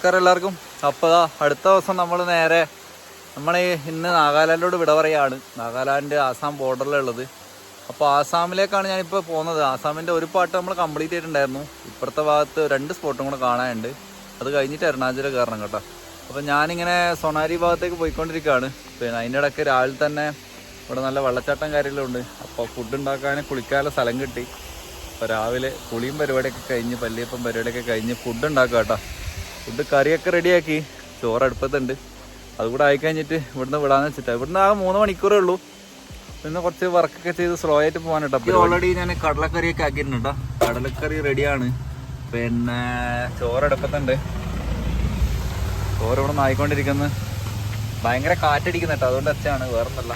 നമസ്കാരം എല്ലാവർക്കും. അപ്പോൾ അടുത്ത ദിവസം നമ്മൾ നേരെ നമ്മൾ ഇന്ന് നാഗാലാൻഡിലോട് വിട പറയാണ്. നാഗാലാൻഡ് ആസാം ബോർഡറിലുള്ളത് അപ്പോൾ ആസാമിലേക്കാണ് ഞാനിപ്പോൾ പോകുന്നത് ആസാമിന്റെ ഒരു പാട്ട് നമ്മൾ കംപ്ലീറ്റ് ചെയ്തിട്ടുണ്ടായിരുന്നു. ഇപ്പുറത്തെ ഭാഗത്ത് രണ്ട് സ്പോട്ടും കൂടെ കാണാനുണ്ട്. അത് കഴിഞ്ഞിട്ട് എറണാകുളം കയറണം കേട്ടോ. അപ്പോൾ ഞാനിങ്ങനെ സൊണാരി ഭാഗത്തേക്ക് പോയിക്കൊണ്ടിരിക്കുകയാണ് പിന്നെ അതിന്റെ ഇടയ്ക്ക് രാവിലെ തന്നെ ഇവിടെ നല്ല വെള്ളച്ചാട്ടം കാര്യമെല്ലാം ഉണ്ട്. അപ്പോൾ ഫുഡ് ഉണ്ടാക്കാൻ കുളിക്കാനുള്ള സ്ഥലം കിട്ടി. അപ്പോൾ രാവിലെ കുളിയും പരിപാടിയൊക്കെ കഴിഞ്ഞ് പല്ലിയപ്പം പരിപാടിയൊക്കെ കഴിഞ്ഞ് ഫുഡ് ഉണ്ടാക്കുക കേട്ടോ. ഫുഡ് കറിയൊക്കെ റെഡിയാക്കി. ചോറ് അടുപ്പത്തുണ്ട്. അതുകൂടെ ആയി കഴിഞ്ഞിട്ട് ഇവിടുന്ന് വിടാന്ന് വെച്ചിട്ടാണ് ഇവിടുന്ന് ആ മൂന്ന് മണിക്കൂറേ ഉള്ളൂ. പിന്നെ കുറച്ച് വർക്കൊക്കെ ചെയ്ത് സ്ലോ ആയിട്ട് പോകാൻ കേട്ടോ. ഓൾറെഡി ഞാൻ കടലക്കറിയൊക്കെ ആക്കിയിട്ടുണ്ട് കേട്ടോ. കടലക്കറി റെഡിയാണ്. പിന്നെ ചോറ് അടുപ്പത്തുണ്ട് ചോറ് ഇവിടെ നിന്ന് ആയിക്കൊണ്ടിരിക്കുന്നു. ഭയങ്കര കാറ്റടിക്കുന്ന കേട്ടോ. അതുകൊണ്ട് വെച്ചാണ് വേറൊന്നല്ല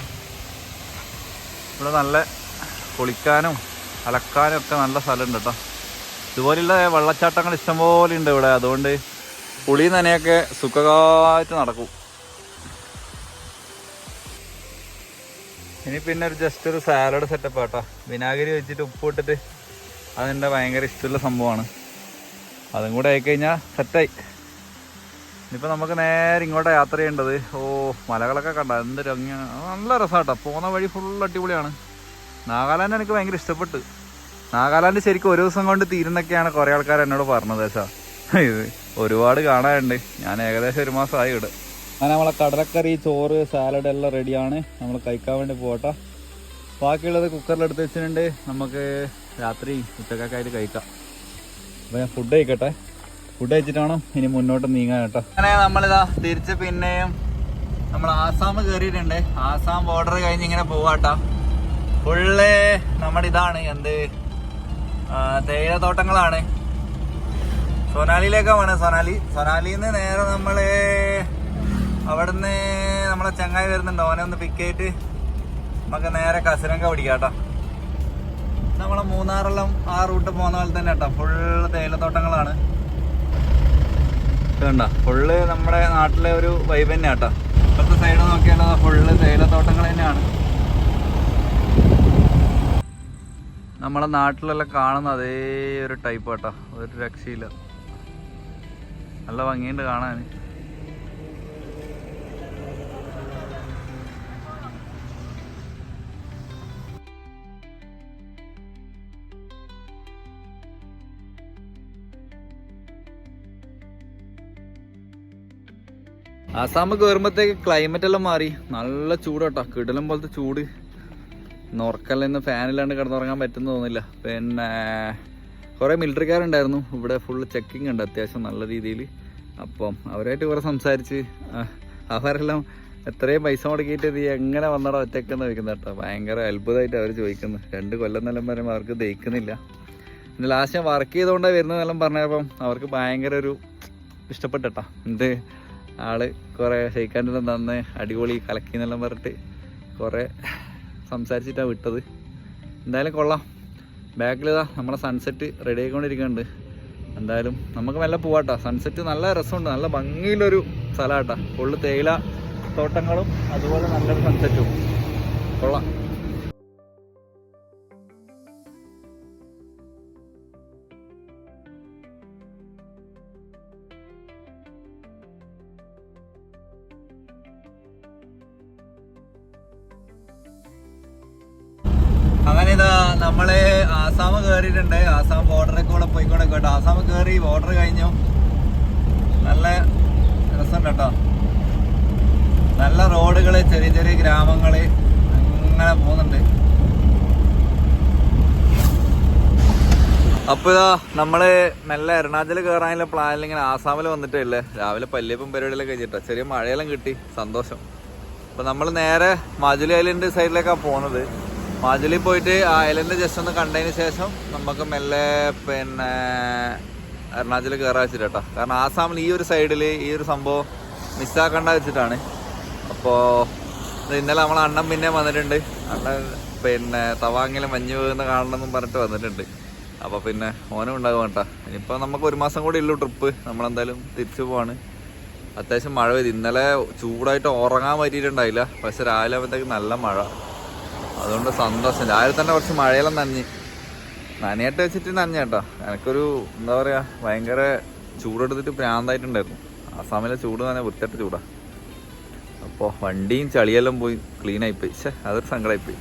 ഇവിടെ നല്ല കുളിക്കാനും അലക്കാനും ഒക്കെ നല്ല സ്ഥലമുണ്ട് കേട്ടോ. ഇതുപോലെയുള്ള വെള്ളച്ചാട്ടങ്ങൾ ഇഷ്ടംപോലെ ഉണ്ട് ഇവിടെ. അതുകൊണ്ട് കുളി നനയൊക്കെ സുഖമായിട്ട് നടക്കും. ഇനി പിന്നെ ഒരു ജസ്റ്റ് ഒരു സാലഡ് സെറ്റപ്പ് കേട്ടോ വിനാഗിരി വെച്ചിട്ട് ഉപ്പ് ഇട്ടിട്ട് അതെന്റെ ഭയങ്കര ഇഷ്ടമുള്ള സംഭവമാണ്. അതും കൂടെ ആയിക്കഴിഞ്ഞാൽ സെറ്റായി ഇനിയിപ്പോൾ നമുക്ക് നേരെ ഇങ്ങോട്ട് യാത്ര ചെയ്യേണ്ടത്. ഓ മലകളൊക്കെ കണ്ട? എന്ത് രംഗ നല്ല രസമാട്ടോ പോകുന്ന വഴി ഫുൾ അടിപൊളിയാണ്. നാഗാലാൻഡ് എനിക്ക് ഭയങ്കര ഇഷ്ടപ്പെട്ടു. നാഗാലാൻഡ് ശരിക്കും ഒരു ദിവസം കൊണ്ട് തീരുന്നൊക്കെയാണ് കുറേ ആൾക്കാർ എന്നോട് പറഞ്ഞത് പക്ഷാ ഇത് ഒരുപാട് കാണാനുണ്ട്. ഞാൻ ഏകദേശം ഒരു മാസമായി ഇവിടെ. അങ്ങനെ നമ്മളെ കടലക്കറി ചോറ് സാലഡ് എല്ലാം റെഡിയാണ് നമ്മൾ കഴിക്കാൻ വേണ്ടി പോകട്ടെ ബാക്കിയുള്ളത് കുക്കറിലെടുത്ത് വെച്ചിട്ടുണ്ട്. നമുക്ക് രാത്രി ഉച്ചക്കൊക്കെ ആയിട്ട് കഴിക്കാം. അപ്പോൾ ഞാൻ ഫുഡ് കഴിക്കട്ടെ. ഫുഡ് കഴിച്ചിട്ടാണോ? ഇനി മുന്നോട്ട് നീങ്ങാൻ കേട്ടോ. അങ്ങനെ നമ്മളിതാ തിരിച്ച് പിന്നെയും നമ്മൾ ആസാം കയറിയിട്ടുണ്ട് ആസാം ബോർഡർ കഴിഞ്ഞ് ഇങ്ങനെ പോവാട്ടോ. ഫുള്ള് നമ്മുടെ ഇതാണ്. എന്ത് തേയില തേയിലത്തോട്ടങ്ങളാണ്. സൊനാലിയിലേക്കാണ് പോണേ. സൊനാലി സൊനാലിയിൽ നേരെ നമ്മൾ അവിടുന്ന് നമ്മളെ ചങ്ങായി വരുന്നുണ്ട്. ഓനെ ഒന്ന് പിക്ക് ചെയ്തിട്ട് നമുക്ക് നേരെ കസിരങ്ക പിടിക്കാം കേട്ടോ. നമ്മളെ മൂന്നാറെല്ലാം ആ റൂട്ട് പോകുന്ന പോലെ തന്നെ കേട്ടോ. ഫുള്ള് തേയിലത്തോട്ടങ്ങളാണ്. വേണ്ട ഫുള്ള് നമ്മുടെ നാട്ടിലെ ഒരു വൈബ് തന്നെ കേട്ടോ. ഇപ്പോഴത്തെ സൈഡ് നോക്കിയാലോ ഫുള്ള് തേയിലത്തോട്ടങ്ങൾ തന്നെയാണ്. നമ്മളെ നാട്ടിലെല്ലാം കാണുന്ന അതേ ഒരു ടൈപ്പ് കേട്ടോ. ഒരു രക്ഷയില്ല. നല്ല ഭംഗിയുണ്ട് കാണാൻ. ആസാമ് കയറുമ്പോഴത്തേക്ക് ക്ലൈമറ്റ് എല്ലാം മാറി. നല്ല ചൂട് കേട്ടോ കിടലം പോലത്തെ ചൂട്. നോർക്കല്ലെന്ന് ഫാനില്ലാണ്ട് കിടന്നുറങ്ങാൻ പറ്റുന്ന തോന്നില്ല പിന്നെ കുറേ മിലിറ്ററിക്കാരുണ്ടായിരുന്നു. ഇവിടെ ഫുള്ള് ചെക്കിംഗ് ഉണ്ട് അത്യാവശ്യം നല്ല രീതിയിൽ. അപ്പം അവരായിട്ട് കുറേ സംസാരിച്ച് അവരെല്ലാം എത്രയും പൈസ മുടക്കിയിട്ട് ഇത് എങ്ങനെ വന്നടാ ഒറ്റക്കെന്ന് ചോദിക്കുന്നത് കേട്ടോ. ഭയങ്കര അത്ഭുതമായിട്ട് അവർ ചോദിക്കുന്നു. രണ്ട് കൊല്ലം നിലം വരെ അവർക്ക് ദഹിക്കുന്നില്ല. പിന്നെ ലാസ്റ്റ് ഞാൻ വർക്ക് ചെയ്തുകൊണ്ടേ വരുന്നതെല്ലാം പറഞ്ഞപ്പം അവർക്ക് ഭയങ്കര ഒരു ഇഷ്ടപ്പെട്ടട്ടാ. എന്ത് ആൾ കുറേ ഷെയ്ക്കാന്റെ തന്ന് അടിപൊളി കലക്കി എന്നെല്ലാം പറഞ്ഞിട്ട് കുറേ സംസാരിച്ചിട്ടാണ് വിട്ടത്. എന്തായാലും കൊള്ളാം. ബാക്കിലിതാ നമ്മളെ സൺസെറ്റ് റെഡി ആയിക്കൊണ്ടിരിക്കുന്നുണ്ട്. എന്തായാലും നമുക്ക് മെല്ലെ പോവാട്ടോ. സൺസെറ്റ് നല്ല രസമുണ്ട്. നല്ല ഭംഗിയിലൊരു സ്ഥലമാട്ടാ. ഫുള്ള് തേയില തോട്ടങ്ങളും അതുപോലെ നല്ലൊരു സൺസെറ്റും കൊള്ളാം. അങ്ങനെ ഇതാ നമ്മൾ ആസാം കയറിയിട്ടുണ്ട് ആസാം ബോർഡറിൽ കൂടെ പോയിക്കൊണ്ട് കേട്ടോ. ആസാം കയറി ബോർഡർ കഴിഞ്ഞു. നല്ല രസം കേട്ടോ. നല്ല റോഡുകൾ ചെറിയ ചെറിയ ഗ്രാമങ്ങൾ അങ്ങനെ പോകുന്നുണ്ട്. അപ്പൊ ഇതാ നമ്മൾ മെല്ലെ എറണാകുളം കയറാനുള്ള പ്ലാനിൽ ഇങ്ങനെ ആസാമിൽ വന്നിട്ടില്ലേ രാവിലെ പല്ലിയപ്പം പരിപാടിയിലൊക്കെ കഴിഞ്ഞിട്ടോ. ചെറിയ മഴയെല്ലാം കിട്ടി. സന്തോഷം. അപ്പൊ നമ്മൾ നേരെ മാജുലി ഐലൻഡ് സൈഡിലേക്കാണ് പോകുന്നത് മാജുലി പോയിട്ട് ആ ഐലൻഡ് ജസ്റ്റ് ഒന്ന് കണ്ടതിന് ശേഷം നമുക്ക് മെല്ലെ പിന്നെ എറണാകുളം കയറാൻ വെച്ചിട്ട് കേട്ടോ കാരണം ആസാമിൽ ഈ ഒരു സൈഡിൽ ഈ ഒരു സംഭവം മിസ്സാക്കണ്ട വെച്ചിട്ടാണ്. അപ്പോൾ ഇന്നലെ നമ്മൾ അണ്ണൻ പിന്നെ വന്നിട്ടുണ്ട്. അണ്ണൻ പിന്നെ തവാങ്ങിലും മഞ്ഞ് വീഴുന്ന കാണണമെന്നും പറഞ്ഞിട്ട് വന്നിട്ടുണ്ട്. അപ്പോൾ പിന്നെ ഓനും ഉണ്ടാകും കേട്ടോ ഇനിയിപ്പോൾ നമുക്ക് ഒരു മാസം കൂടി ഉള്ളൂ ട്രിപ്പ് നമ്മളെന്തായാലും തിരിച്ചു പോവാണ്. അത്യാവശ്യം മഴ പെയ്തു. ഇന്നലെ ചൂടായിട്ട് ഉറങ്ങാൻ പറ്റിയിട്ടുണ്ടായില്ല. പക്ഷെ രാവിലെ ആകുമ്പോഴത്തേക്ക് നല്ല മഴ. അതുകൊണ്ട് സന്തോഷം. രാവിലെ തന്നെ കുറച്ച് മഴയെല്ലാം നനഞ്ഞ്. നനയായിട്ട് വെച്ചിട്ട് നനഞ്ഞ കേട്ടോ. എനിക്കൊരു എന്താ പറയുക ഭയങ്കര ചൂടെടുത്തിട്ട് പ്രാന്തായിട്ടുണ്ടായിരുന്നു. ആസാമിലെ ചൂട് തന്നെ വൃത്തിയായിട്ട് ചൂടാ. അപ്പോൾ വണ്ടിയും ചളിയെല്ലാം പോയി ക്ലീൻ ആയിപ്പോയി പക്ഷേ അതൊരു സങ്കടമായിപ്പോയി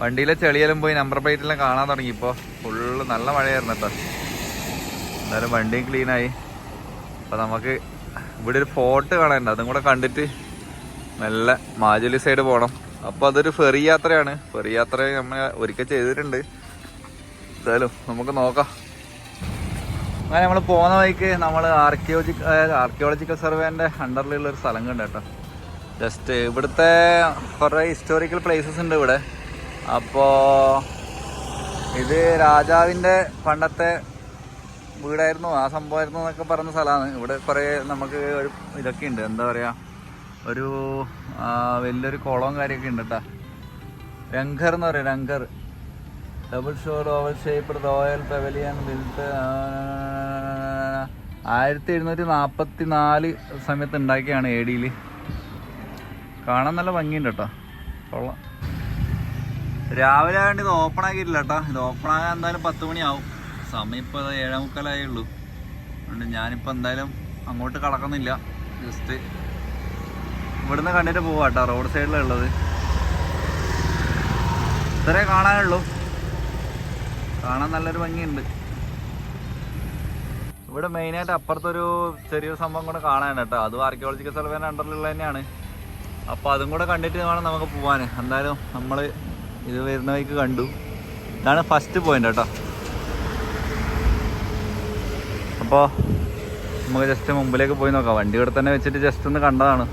വണ്ടിയിലെ ചെളിയെല്ലാം പോയി നമ്പർ പ്ലേറ്റെല്ലാം കാണാൻ തുടങ്ങി ഇപ്പോൾ ഫുള്ള് നല്ല മഴയായിരുന്നു കേട്ടോ. എന്തായാലും വണ്ടിയും ക്ലീനായി. അപ്പോൾ നമുക്ക് ഇവിടെ ഒരു ഫോർട്ട് കാണാനുണ്ട്. അതും കൂടെ കണ്ടിട്ട് നല്ല മാജുലി സൈഡ് പോകണം അപ്പോൾ അതൊരു ഫെറി യാത്രയാണ്. ഫെറി യാത്ര നമ്മൾ ഒരിക്കൽ ചെയ്തിട്ടുണ്ട്. എന്തായാലും നമുക്ക് നോക്കാം. അങ്ങനെ നമ്മൾ പോകുന്ന വഴിക്ക് നമ്മൾ ആർക്കിയോളജി ആർക്കിയോളജിക്കൽ സർവേന്റെ അണ്ടറിലുള്ള ഒരു സ്ഥലം കണ്ട് കേട്ടോ. ജസ്റ്റ് ഇവിടുത്തെ കുറേ ഹിസ്റ്റോറിക്കൽ പ്ലേസസ് ഉണ്ട് ഇവിടെ. അപ്പോൾ ഇത് രാജാവിന്റെ പണ്ടത്തെ വീടായിരുന്നു. ആ സംഭവമായിരുന്നു എന്നൊക്കെ പറഞ്ഞ സ്ഥലമാണ്. ഇവിടെ കുറേ നമുക്ക് ഒരു ഇതൊക്കെ ഉണ്ട് എന്താ പറയുക ഒരു വലിയൊരു കുളവും കാര്യമൊക്കെ ഉണ്ട് കേട്ടോ രംഗർ എന്ന് പറയും രംഗർ. Double shore oval shape royal pavilion built ആയിരത്തി എഴുന്നൂറ്റി നാൽപ്പത്തി നാല് സമയത്ത് ഉണ്ടാക്കിയാണ് എ ഡിയിൽ കാണാൻ നല്ല ഭംഗിയുണ്ട് കേട്ടോ കൊള്ളാം. രാവിലെ ആയതുകൊണ്ട് ഇത് ഓപ്പൺ ആക്കിയിട്ടില്ല കേട്ടോ ഇത് ഓപ്പൺ ആകാൻ എന്തായാലും പത്ത് മണിയാവും. സമയം ഇപ്പോൾ ഏഴേ മുക്കാലായേ ഉള്ളൂ. അതുകൊണ്ട് ഞാനിപ്പോൾ എന്തായാലും അങ്ങോട്ട് കടക്കുന്നില്ല. ജസ്റ്റ് ഇവിടുന്ന് കണ്ടിട്ട് പോവാ കേട്ടോ റോഡ് സൈഡിലുള്ളത് ഇത്രേ കാണാനുള്ളൂ. കാണാൻ നല്ലൊരു ഭംഗിയുണ്ട്. ഇവിടെ മെയിനായിട്ട് അപ്പുറത്തൊരു ചെറിയൊരു സംഭവം കൂടെ കാണാൻ കേട്ടോ. അതും ആർക്കിയോളജിക്കൽ സർവേന്റെ അണ്ടറിലുള്ള തന്നെയാണ്. അപ്പോൾ അതും കൂടെ കണ്ടിട്ട് വേണം നമുക്ക് പോകാൻ എന്തായാലും നമ്മൾ ഇത് വരുന്ന വഴിക്ക് കണ്ടു. ഇതാണ് ഫസ്റ്റ് പോയിന്റ് കേട്ടോ. അപ്പോൾ നമുക്ക് ജസ്റ്റ് മുമ്പിലേക്ക് പോയി നോക്കാം. വണ്ടി ഇവിടെ തന്നെ വെച്ചിട്ട് ജസ്റ്റ് ഒന്ന് കണ്ടതാണ്.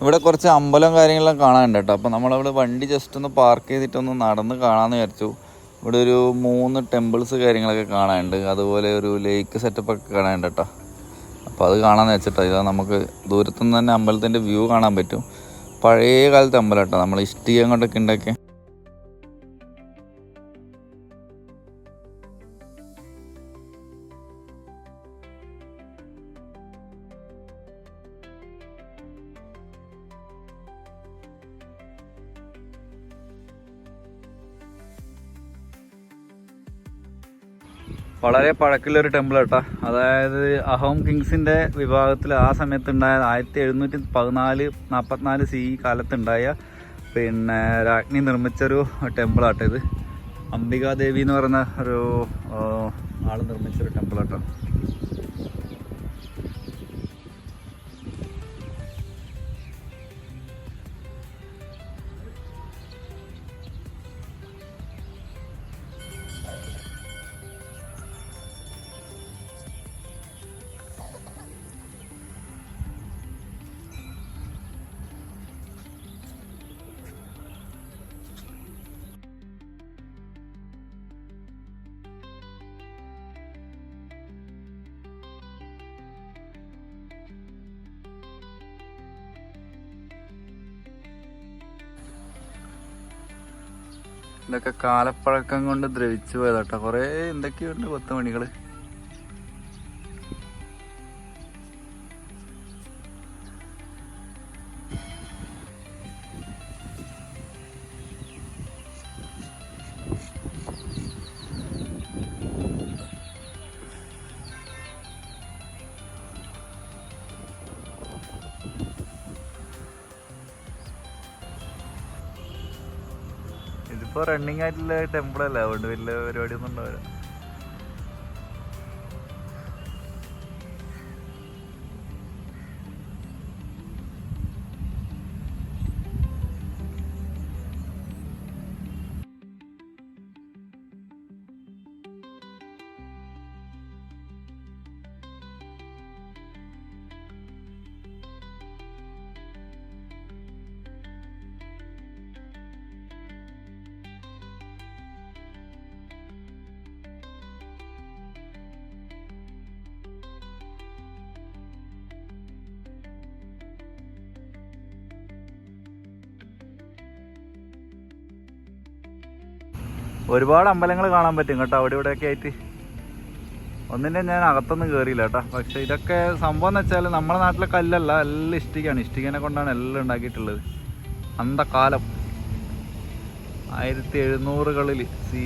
ഇവിടെ കുറച്ച് അമ്പലം കാര്യങ്ങളെല്ലാം കാണാനുണ്ട് കേട്ടോ. അപ്പോൾ നമ്മളവിടെ വണ്ടി ജസ്റ്റ് ഒന്ന് പാർക്ക് ചെയ്തിട്ടൊന്ന് നടന്ന് കാണാമെന്ന് വിചാരിച്ചു. ഇവിടെ ഒരു മൂന്ന് ടെമ്പിൾസ് കാര്യങ്ങളൊക്കെ കാണാനുണ്ട്. അതുപോലെ ഒരു ലേക്ക് സെറ്റപ്പ് ഒക്കെ കാണാനുണ്ട് കേട്ടോ. അപ്പോൾ അത് കാണാമെന്ന് വെച്ചിട്ടാണ് ഇതാ നമുക്ക് ദൂരത്തുനിന്ന് തന്നെ അമ്പലത്തിന്റെ വ്യൂ കാണാൻ പറ്റും. പഴയ കാലത്തെ അമ്പലം കേട്ടോ. നമ്മൾ ഇഷ്ടികം കൊണ്ടൊക്കെ ഉണ്ടാക്കിയ വളരെ പഴക്കമുള്ളൊരു ടെമ്പിൾ കേട്ടോ അതായത് അഹോം കിങ്സിന്റെ വിഭാഗത്തിൽ ആ സമയത്ത് ഉണ്ടായ ആയിരത്തി എഴുന്നൂറ്റി പതിനാല് നാൽപ്പത്തിനാല് സി കാലത്തുണ്ടായ പിന്നെ രാജ്ഞി നിർമ്മിച്ചൊരു ടെമ്പിൾ ആട്ടോ ഇത്. അംബികാദേവി എന്ന് പറയുന്ന ഒരു ആൾ നിർമ്മിച്ചൊരു ടെമ്പിൾ ഇതൊക്കെ കാലപ്പഴക്കം കൊണ്ട് ദ്രവിച്ചു പോയതാട്ടോ. കുറേ എന്തൊക്കെയുണ്ട് കൊത്തുമണികൾ ഇതിപ്പോ റണ്ണിങ് ആയിട്ടുള്ള ടെമ്പിൾ അല്ല? അതുകൊണ്ട് വലിയ പരിപാടി ഒന്നും ഉണ്ടാവില്ല. ഒരുപാട് അമ്പലങ്ങൾ കാണാൻ പറ്റും കേട്ടോ അവിടെ ഇവിടെയൊക്കെ ആയിട്ട്. ഒന്നിന്റെ ഞാൻ അകത്തൊന്നും കയറിയില്ല കേട്ടോ. പക്ഷെ ഇതൊക്കെ സംഭവം എന്ന് വെച്ചാൽ നമ്മുടെ നാട്ടിലെ കല്ലല്ല എല്ലാം ഇഷ്ടികയാണ്. ഇഷ്ടികനെ കൊണ്ടാണ് എല്ലാം ഉണ്ടാക്കിയിട്ടുള്ളത്. അന്തക്കാലം ആയിരത്തി എഴുന്നൂറുകളിൽ സി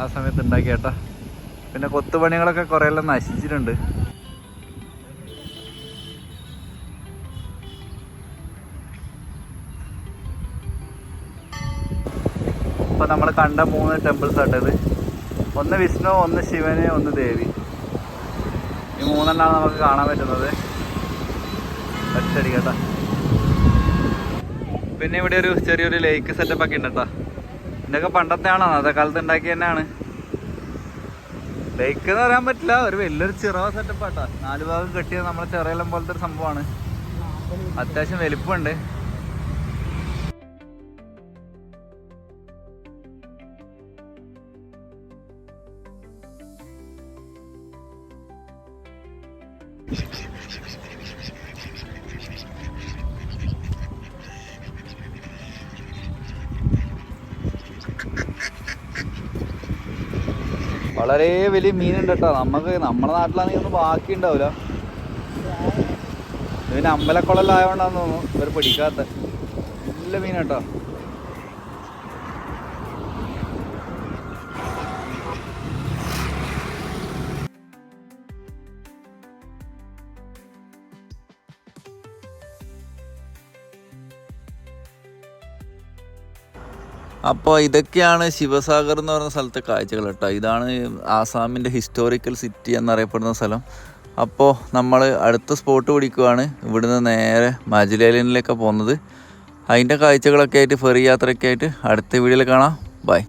ആ സമയത്ത് ഉണ്ടാക്കിയ കേട്ടോ. പിന്നെ കൊത്തുപണികളൊക്കെ കുറേ എല്ലാം നശിച്ചിട്ടുണ്ട്. നമ്മൾ കണ്ട മൂന്ന് ടെമ്പിൾസ് ആട്ടത് ഒന്ന് വിഷ്ണു ഒന്ന് ശിവന് ഒന്ന് ദേവി. ഈ മൂന്നെണ്ണമാണ് നമുക്ക് കാണാൻ പറ്റുന്നത്. ഒറ്റടി കേട്ടാ പിന്നെ ഇവിടെ ഒരു ചെറിയൊരു ലേക്ക് സെറ്റപ്പ് ഒക്കെ ഉണ്ട് കേട്ടോ ഇതൊക്കെ പണ്ടത്തെ ആണോ? അന്നത്തെ കാലത്ത് ഉണ്ടാക്കി തന്നെയാണ്. ലേക്ക് എന്ന് പറയാൻ പറ്റില്ല. ഒരു വലിയൊരു ചിറവ സെറ്റപ്പ് ആട്ടാ. നാല് ഭാഗം കെട്ടിയത് നമ്മളെ ചെറിയലം പോലത്തെ ഒരു സംഭവമാണ്. അത്യാവശ്യം വലിപ്പമുണ്ട്. വളരെ വലിയ മീനുണ്ട് കേട്ടോ നമുക്ക് നമ്മുടെ നാട്ടിലാണെങ്കിൽ ഒന്നും ബാക്കി ഉണ്ടാവില്ല ഇതിന് അമ്പലക്കുളലായോണ്ടാന്ന് തോന്നുന്നു. ഇവർ പിടിക്കാത്ത. നല്ല മീൻ അപ്പോൾ ഇതൊക്കെയാണ് ശിവസാഗർ എന്ന് പറയുന്ന സ്ഥലത്തെ കാഴ്ചകൾ കേട്ടോ. ഇതാണ് ആസാമിന്റെ ഹിസ്റ്റോറിക്കൽ സിറ്റി എന്നറിയപ്പെടുന്ന സ്ഥലം. അപ്പോൾ നമ്മൾ അടുത്ത സ്പോട്ട് പിടിക്കുവാണ് ഇവിടുന്ന് നേരെ മജുലേലിനിലേക്ക് പോകുന്നത്. അതിന്റെ കാഴ്ചകളൊക്കെ ആയിട്ട് ഫെറി യാത്രയൊക്കെ ആയിട്ട് അടുത്ത വീഡിയോയിൽ കാണാം. ബൈ